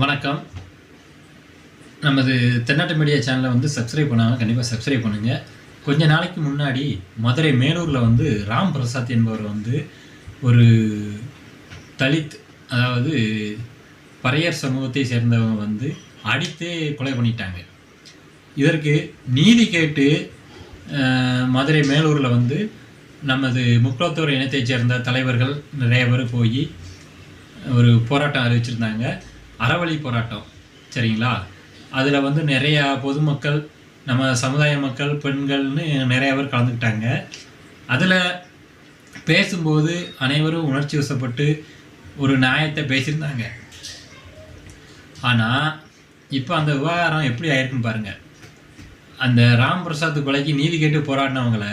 வணக்கம். நமது தென்னாட்டு மீடியா சேனலை வந்து சப்ஸ்கிரைப் பண்ணாமல் கண்டிப்பாக சப்ஸ்கிரைப் பண்ணுங்கள் கொஞ்ச நாளைக்கு முன்னாடி மதுரை மேலூரில் வந்து ராம் பிரசாத் என்பவர் வந்து ஒரு தலித் அதாவது பறையர் சமூகத்தை சேர்ந்தவங்க வந்து அடித்தே கொலை பண்ணிட்டாங்க. இதற்கு நீதி கேட்டு மதுரை மேலூரில் வந்து நமது முக்குளத்தூர் இனத்தைச் சேர்ந்த தலைவர்கள் நிறைய பேர் போய் ஒரு போராட்டம் அறிவிச்சிருந்தாங்க. அறவழி போராட்டம் சரிங்களா? அதில் வந்து நிறையா பொதுமக்கள் நம்ம சமுதாய மக்கள் பெண்கள்னு நிறைய பேர் கலந்துக்கிட்டாங்க. அதில் பேசும்போது அனைவரும் உணர்ச்சி வசப்பட்டு ஒரு நியாயத்தை பேசியிருந்தாங்க. ஆனால் இப்போ அந்த விவகாரம் எப்படி ஆயிருக்குன்னு பாருங்கள் அந்த ராம் பிரசாத் கொலைக்கு நீதி கேட்டு போராடினவங்கள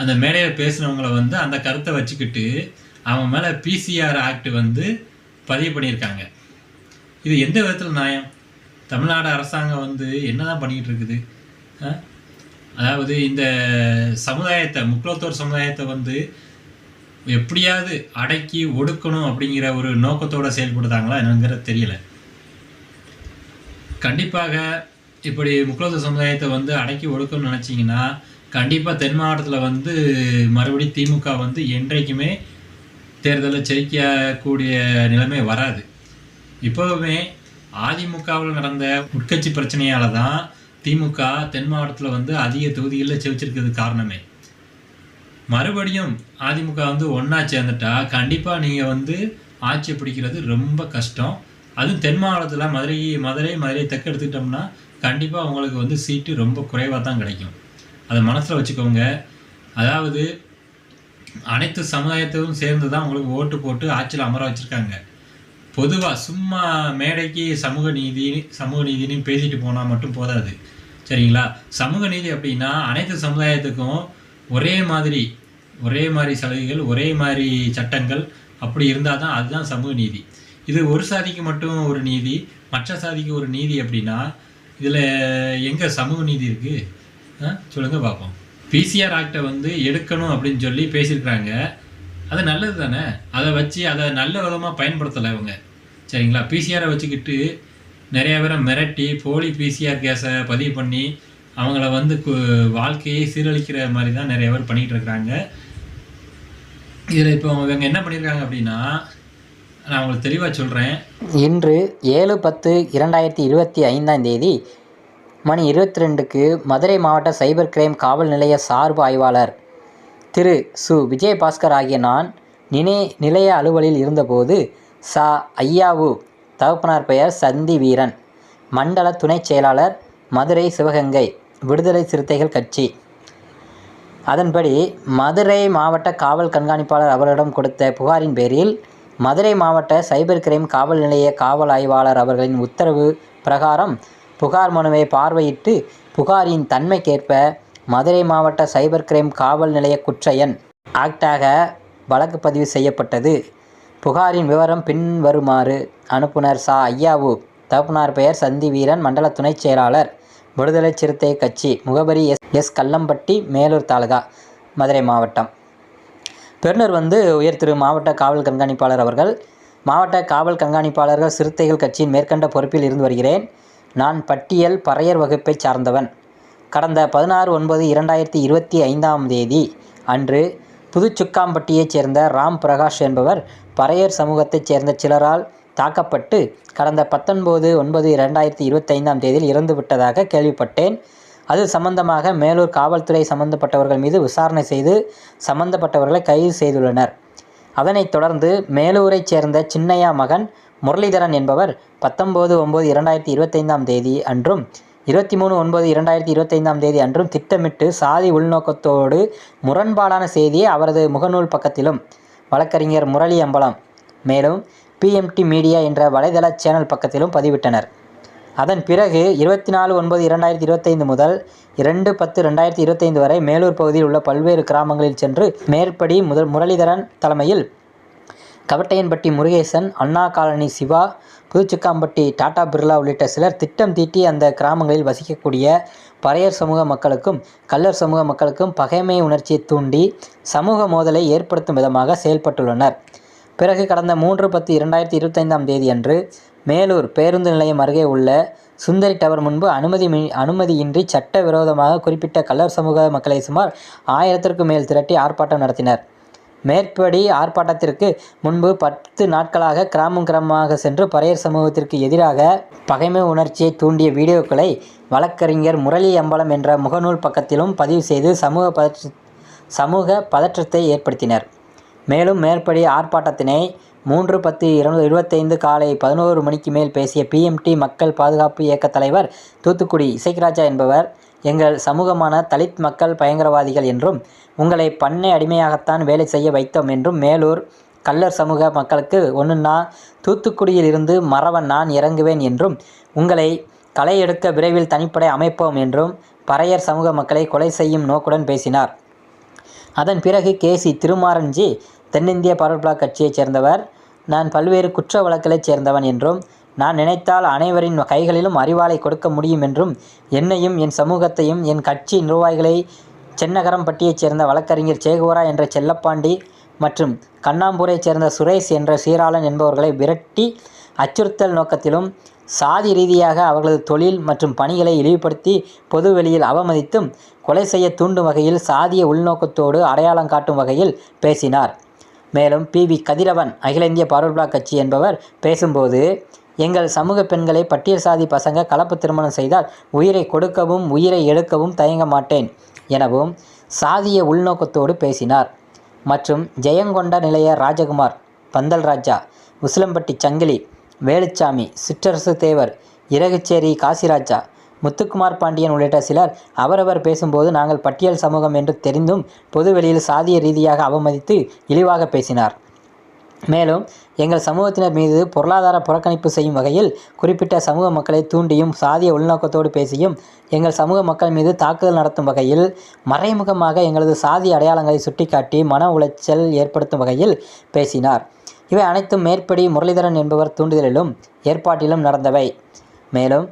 அந்த மேடையில் பேசினவங்கள வந்து அந்த கருத்தை வச்சுக்கிட்டு அவன் மேலே பிசிஆர் ஆக்ட் வந்து பதிவு பண்ணியிருக்காங்க. இது எந்த விதத்தில் நியாயம்? தமிழ்நாடு அரசாங்கம் வந்து என்னதான் பண்ணிக்கிட்டு இருக்குது? அதாவது இந்த சமுதாயத்தை முக்குளத்தோர் சமுதாயத்தை வந்து எப்படியாவது அடக்கி ஒடுக்கணும் அப்படிங்கிற ஒரு நோக்கத்தோடு செயல்படுத்தாங்களா என்னங்கிறது தெரியல. கண்டிப்பாக இப்படி முக்குளத்தோர் சமுதாயத்தை வந்து அடக்கி ஒடுக்கணும்னு நினச்சிங்கன்னா கண்டிப்பாக தென் மாவட்டத்தில் வந்து மறுபடி திமுக வந்து என்றைக்குமே தேர்தலில் ஜெயிக்கக்கூடிய நிலைமை வராது. இப்போவுமே அதிமுகவில் நடந்த உட்கட்சி பிரச்சனையால் தான் திமுக தென் மாவட்டத்தில் வந்து அதிக தொகுதிகளில் செவிச்சிருக்கிறது காரணமே. மறுபடியும் அதிமுக வந்து ஒன்றா சேர்ந்துட்டா கண்டிப்பாக நீங்கள் வந்து ஆட்சி பிடிக்கிறது ரொம்ப கஷ்டம். அதுவும் தென் மாவட்டத்தில் மதுரை மதுரை மதுரை தெற்கு எடுத்துக்கிட்டோம்னா கண்டிப்பாக உங்களுக்கு வந்து சீட்டு ரொம்ப குறைவாக தான் கிடைக்கும். அதை மனசில் வச்சுக்கோங்க. அதாவது அனைத்து சமுதாயத்தையும் சேர்ந்து தான் உங்களுக்கு ஓட்டு போட்டு ஆட்சியில் அமர வச்சுருக்காங்க. பொதுவாக சும்மா மேடைக்கு சமூக நீதி சமூக நீதினு பேசிட்டு போனால் மட்டும் போதாது. சரிங்களா? சமூக நீதி அப்படின்னா அனைத்து சமுதாயத்துக்கும் ஒரே மாதிரி ஒரே மாதிரி சலுகைகள் ஒரே மாதிரி சட்டங்கள் அப்படி இருந்தால் தான் அதுதான் சமூக நீதி. இது ஒரு சாதிக்கு மட்டும் ஒரு நீதி மற்ற சாதிக்கு ஒரு நீதி அப்படின்னா இதில் எங்கே சமூக நீதி இருக்குது சொல்லுங்கள் பார்ப்போம் பிசிஆர் ஆக்டை வந்து எடுக்கணும் அப்படின்னு சொல்லி பேசியிருக்கிறாங்க. அது நல்லது தானே? அதை வச்சு அதை நல்ல விதமாக பயன்படுத்தலை இவங்க. சரிங்களா? பிசிஆரை வச்சுக்கிட்டு நிறைய பேரை மிரட்டி போலி பிசிஆர் கேஸை பதிவு பண்ணி அவங்கள வந்து கு- வாழ்க்கையை சீரழிக்கிற மாதிரி தான் நிறைய பேர் பண்ணிகிட்டு இருக்கிறாங்க. இதில் இப்போ இவங்க என்ன பண்ணியிருக்காங்க அப்படின்னா நான் உங்களுக்கு தெளிவாக சொல்கிறேன் இன்று ஏழு பத்து இரண்டாயிரத்தி இருபத்தி ஐந்தாம் தேதி மணி இருபத்தி ரெண்டுக்கு மதுரை மாவட்ட சைபர் கிரைம் காவல் நிலைய சார்பு ஆய்வாளர் திரு சு. விஜயபாஸ்கர் ஆகிய நான் நினை நிலைய அலுவலில் இருந்தபோது சா. ஐயாவு தகப்பனார் பெயர் சந்தி வீரன் மண்டல துணைச் செயலாளர் மதுரை சிவகங்கை விடுதலை சிறுத்தைகள் கட்சி. அதன்படி மதுரை மாவட்ட காவல் கண்காணிப்பாளர் அவர்களிடம் கொடுத்த புகாரின் பேரில் மதுரை மாவட்ட சைபர் கிரைம் காவல் நிலைய காவல் ஆய்வாளர் அவர்களின் உத்தரவு பிரகாரம் புகார் மனுவை பார்வையிட்டு புகாரின் தன்மைக்கேற்ப மதுரை மாவட்ட சைபர் கிரைம் காவல் நிலைய குற்ற எண் ஆக்டாக வழக்கு பதிவு செய்யப்பட்டது. புகாரின் விவரம் பின்வருமாறு அனுப்புனர் சா. ஐயாவு. தகப்பனார் பெயர் சந்தி வீரன் மண்டல துணைச் செயலாளர் விடுதலை சிறுத்தை கட்சி. முகவரி எஸ். எஸ். கல்லம்பட்டி மேலூர் தாலுகா மதுரை மாவட்டம். பெறுநர் வந்து உயர் திரு. மாவட்ட காவல் கண்காணிப்பாளர் அவர்கள். மாவட்ட காவல் கண்காணிப்பாளர்கள் சிறுத்தைகள் கட்சியின் மேற்கண்ட பொறுப்பில் இருந்து வருகிறேன். நான் பட்டியல் பறையர் வகுப்பைச் சார்ந்தவன். கடந்த பதினாறு ஒன்பது இரண்டாயிரத்தி இருபத்தி ஐந்தாம் தேதி அன்று புதுச்சுக்காம்பட்டியைச் சேர்ந்த ராம் பிரகாஷ் என்பவர் பறையர் சமூகத்தைச் சேர்ந்த சிலரால் தாக்கப்பட்டு கடந்த பத்தொன்பது ஒன்பது இரண்டாயிரத்தி இருபத்தைந்தாம் தேதியில் இறந்து விட்டதாக கேள்விப்பட்டேன். அது சம்பந்தமாக மேலூர் காவல்துறை சம்பந்தப்பட்டவர்கள் மீது விசாரணை செய்து சம்பந்தப்பட்டவர்களை கைது செய்துள்ளனர். அதனைத் தொடர்ந்து மேலூரைச் சேர்ந்த சின்னையா மகன் முரளிதரன் என்பவர் பத்தொம்போது ஒம்பது இரண்டாயிரத்தி இருபத்தைந்தாம் தேதி அன்றும் இருபத்தி மூணு ஒன்பது இரண்டாயிரத்தி இருபத்தைந்தாம் தேதி அன்றும் திட்டமிட்டு சாதி உள்நோக்கத்தோடு முரண்பாடான செய்தியை அவரது முகநூல் பக்கத்திலும் வழக்கறிஞர் முரளி அம்பலம் மேலும் பிஎம்டி மீடியா என்ற வலைதள சேனல் பக்கத்திலும் பதிவிட்டனர். அதன் பிறகு இருபத்தி நாலு ஒன்பது இரண்டாயிரத்தி இருபத்தைந்து முதல் இரண்டு பத்து ரெண்டாயிரத்தி இருபத்தைந்து வரை மேலூர் பகுதியில் உள்ள பல்வேறு கிராமங்களில் சென்று மேற்படி முதல் முரளிதரன் தலைமையில் கவட்டையன்பட்டி முருகேசன் அண்ணா காலனி சிவா புதுச்சிக்காம்பட்டி டாடா பிர்லா உள்ளிட்ட சிலர் திட்டம் தீட்டி அந்த கிராமங்களில் வசிக்கக்கூடிய பறையர் சமூக மக்களுக்கும் கள்ளர் சமூக மக்களுக்கும் பகைமை உணர்ச்சியை தூண்டி சமூக மோதலை ஏற்படுத்தும் விதமாக செயல்பட்டுள்ளனர். பிறகு கடந்த மூன்று பத்து இரண்டாயிரத்தி இருபத்தைந்தாம் தேதி அன்று மேலூர் பேருந்து நிலையம் அருகே உள்ள சுந்தரி டவர் முன்பு அனுமதி அனுமதியின்றி அனுமதியின்றி சட்டவிரோதமாக குறிப்பிட்ட கல்லர் சமூக மக்களை சுமார் ஆயிரத்திற்கும் மேல் திரட்டி ஆர்ப்பாட்டம் நடத்தினர். மேற்படி ஆர்ப்பாட்டத்திற்கு முன்பு பத்து நாட்களாக கிராமம் கிராமமாக சென்று பறையர் சமூகத்திற்கு எதிராக பகைமை உணர்ச்சியை தூண்டிய வீடியோக்களை வழக்கறிஞர் முரளி அம்பலம் என்ற முகநூல் பக்கத்திலும் பதிவு செய்து சமூக பதற்ற சமூக பதற்றத்தை ஏற்படுத்தினர். மேலும் மேற்படி ஆர்ப்பாட்டத்தினை மூன்று பத்து இரு இருபத்தைந்து காலை பதினோரு மணிக்கு மேல் பேசிய பிஎம்டி மக்கள் பாதுகாப்பு இயக்க தலைவர் தூத்துக்குடி இசைக்ராஜா என்பவர் எங்கள் சமூகமான தலித் மக்கள் பயங்கரவாதிகள் என்றும் உங்களை பண்ணை அடிமையாகத்தான் வேலை செய்ய வைத்தோம் என்றும் மேலூர் கல்லர் சமூக மக்களுக்கு ஒன்றுன்னா தூத்துக்குடியில் இருந்து மறவன் நான் இறங்குவேன் என்றும் உங்களை களை எடுக்க விரைவில் தனிப்படை அமைப்போம் என்றும் பறையர் சமூக மக்களை கொலை செய்யும் நோக்குடன் பேசினார். அதன் பிறகு கேசி திருமாரன்ஜி தென்னிந்திய பவர் கட்சியைச் சேர்ந்தவர் நான் பல்வேறு குற்ற வழக்குகளைச் சேர்ந்தவன் என்றும் நான் நினைத்தால் அனைவரின் கைகளிலும் அறிவாளை கொடுக்க முடியும் என்றும் என்னையும் என் சமூகத்தையும் என் கட்சி நிர்வாகிகளை சென்னகரம்பட்டியைச் சேர்ந்த வழக்கறிஞர் சேகுவரா என்ற செல்லப்பாண்டி மற்றும் கண்ணாம்பூரைச் சேர்ந்த சுரேஷ் என்ற சீராளன் என்பவர்களை விரட்டி அச்சுறுத்தல் நோக்கத்திலும் சாதி ரீதியாக அவர்களது தொழில் மற்றும் பணிகளை இழிவுபடுத்தி பொதுவெளியில் அவமதித்தும் கொலை செய்ய தூண்டும் வகையில் சாதிய உள்நோக்கத்தோடு அடையாளம் காட்டும் வகையில் பேசினார். மேலும் பி. வி. கதிரவன் அகில இந்திய பார்வர்ட் பிளாக் கட்சி என்பவர் பேசும்போது எங்கள் சமூக பெண்களை பட்டியல் சாதி பசங்க கலப்பு திருமணம் செய்தால் உயிரை கொடுக்கவும் உயிரை எடுக்கவும் தயங்க மாட்டேன். எனவும் சாதிய உள்நோக்கத்தோடு பேசினார். மற்றும் ஜெயங்கொண்ட நிலைய ராஜகுமார் பந்தல் ராஜா உசிலம்பட்டி சங்கிலி வேலுச்சாமி சிற்றரசு தேவர் இறகுச்சேரி காசிராஜா முத்துக்குமார் பாண்டியன் உள்ளிட்ட சிலர் அவரவர் பேசும்போது நாங்கள் பட்டியல் சமூகம் என்று தெரிந்தும் பொதுவெளியில் சாதிய ரீதியாக அவமதித்து இழிவாக பேசினார். மேலும் எங்கள் சமூகத்தினர் மீது பொருளாதார புறக்கணிப்பு செய்யும் வகையில் குறிப்பிட்ட சமூக மக்களை தூண்டியும் சாதிய உள்நோக்கத்தோடு பேசியும் எங்கள் சமூக மக்கள் மீது தாக்குதல் நடத்தும் வகையில் மறைமுகமாக எங்களது சாதி அடையாளங்களை சுட்டிக்காட்டி மன உளைச்சல் ஏற்படுத்தும் வகையில் பேசினார். இவை அனைத்தும் மேற்படி முரளிதரன் என்பவர் தூண்டுதலிலும் ஏற்பாட்டிலும் நடந்தவை. மேலும்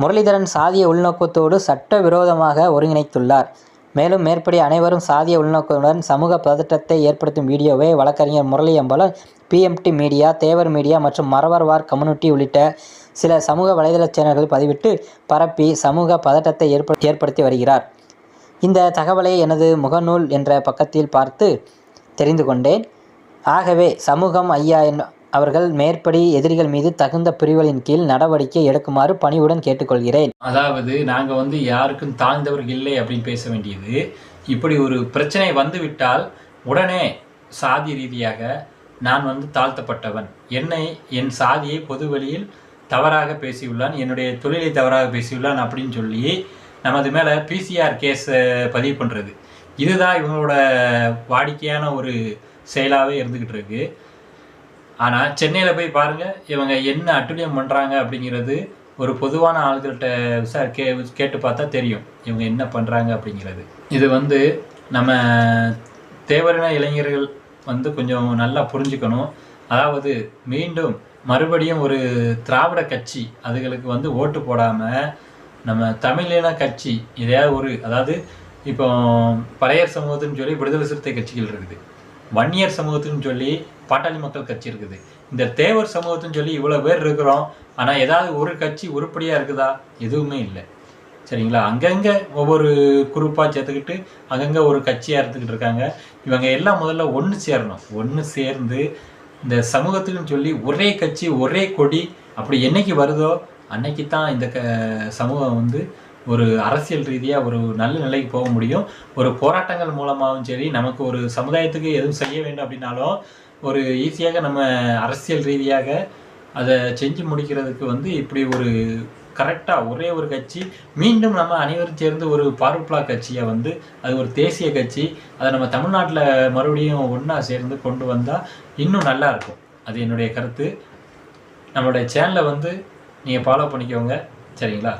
முரளிதரன் சாதிய உள்நோக்கத்தோடு சட்டவிரோதமாக ஒருங்கிணைத்துள்ளார். மேலும் மேற்படி அனைவரும் சாதிய உள்நோக்கத்துடன் சமூக பதற்றத்தை ஏற்படுத்தும் வீடியோவை வழக்கறிஞர் Murali Ambalam PMT media Thevar media மற்றும் மரவர் வார் கம்யூனிட்டி உள்ளிட்ட சில சமூக வலைதள சேனல்கள் பதிவிட்டு பரப்பி சமூக பதட்டத்தை ஏற்ப ஏற்படுத்தி வருகிறார். இந்த தகவலை எனது முகநூல் என்ற பக்கத்தில் பார்த்து தெரிந்து கொண்டேன். ஆகவே சமூகம் ஐயா என் அவர்கள் மேற்படி எதிரிகள் மீது தகுந்த பிரிவுகளின் கீழ் நடவடிக்கை எடுக்குமாறு பணிவுடன் கேட்டுக்கொள்கிறேன். அதாவது நாங்க வந்து யாருக்கும் தாழ்ந்தவர்கள் இல்லை அப்படின்னு பேச வேண்டியது. இப்படி ஒரு பிரச்சனை வந்துவிட்டால் உடனே சாதி ரீதியாக நான் வந்து தாழ்த்தப்பட்டவன். என்னை என் சாதியை பொது வழியில் தவறாக பேசியுள்ளான் என்னுடைய தொழிலை தவறாக பேசியுள்ளான் அப்படின்னு சொல்லி நமது மேலே பிசிஆர் கேஸ் பதிவு பண்ணுறது இதுதான் இவங்களோட வாடிக்கையான ஒரு செயலாகவே இருந்துக்கிட்டு இருக்கு. ஆனால் சென்னையில் போய் பாருங்கள் இவங்க என்ன அட்டுழியம் பண்ணுறாங்க அப்படிங்கிறது ஒரு பொதுவான ஆளுகள்கிட்ட விசாரி கே கேட்டு பார்த்தா தெரியும். இவங்க என்ன பண்ணுறாங்க அப்படிங்கிறது. இது வந்து நம்ம தேவரின இளைஞர்கள் வந்து கொஞ்சம் நல்லா புரிஞ்சுக்கணும். அதாவது மீண்டும் மறுபடியும் ஒரு திராவிட கட்சி அதுகளுக்கு வந்து ஓட்டு போடாமல் நம்ம தமிழின கட்சி எதையாவது ஒரு அதாவது இப்போ பழைய சமூகத்துன்னு சொல்லி விடுதலை சிறுத்தை கட்சிகள் இருக்குது. வன்னியர் சமூகத்துன்னு சொல்லி பாட்டாளி மக்கள் கட்சி இருக்குது. இந்த தேவர் சமூகத்துன்னு சொல்லி இவ்வளோ பேர் இருக்கிறோம். ஆனால் ஏதாவது ஒரு கட்சி உருப்படியாக இருக்குதா? எதுவுமே இல்லை. சரிங்களா? அங்கங்கே ஒவ்வொரு குரூப்பாக சேர்த்துக்கிட்டு அங்கங்கே ஒரு கட்சியாக இருந்துக்கிட்டு இருக்காங்க. இவங்க எல்லாம் முதல்ல ஒன்று சேரணும். ஒன்று சேர்ந்து இந்த சமூகத்துக்குன்னு சொல்லி ஒரே கட்சி ஒரே கொடி அப்படி என்னைக்கு வருதோ அன்னைக்கு தான் இந்த க சமூகம் வந்து ஒரு அரசியல் ரீதியாக ஒரு நல்ல நிலைக்கு போக முடியும். ஒரு போராட்டங்கள் மூலமாகவும் சரி நமக்கு ஒரு சமுதாயத்துக்கு எதுவும் செய்ய வேண்டும் அப்படின்னாலும் ஒரு ஈஸியாக நம்ம அரசியல் ரீதியாக அதை செஞ்சு முடிக்கிறதுக்கு வந்து இப்படி ஒரு கரெக்டாக ஒரே ஒரு கட்சி மீண்டும் நம்ம அனைவரும் சேர்ந்து ஒரு பார்வப்ளா கட்சியை வந்து அது ஒரு தேசிய கட்சி அதை நம்ம தமிழ்நாட்டில் மறுபடியும் ஒன்றா சேர்ந்து கொண்டு வந்தால் இன்னும் நல்லா இருக்கும். அது என்னுடைய கருத்து. நம்மளுடைய சேனலை வந்து நீங்கள் ஃபாலோ பண்ணிக்கோங்க. சரிங்களா?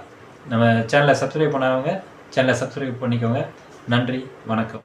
நம்ம சேனலை சப்ஸ்கிரைப் பண்ணாதவங்க சேனலை சப்ஸ்கிரைப் பண்ணிக்கோங்க. நன்றி வணக்கம்.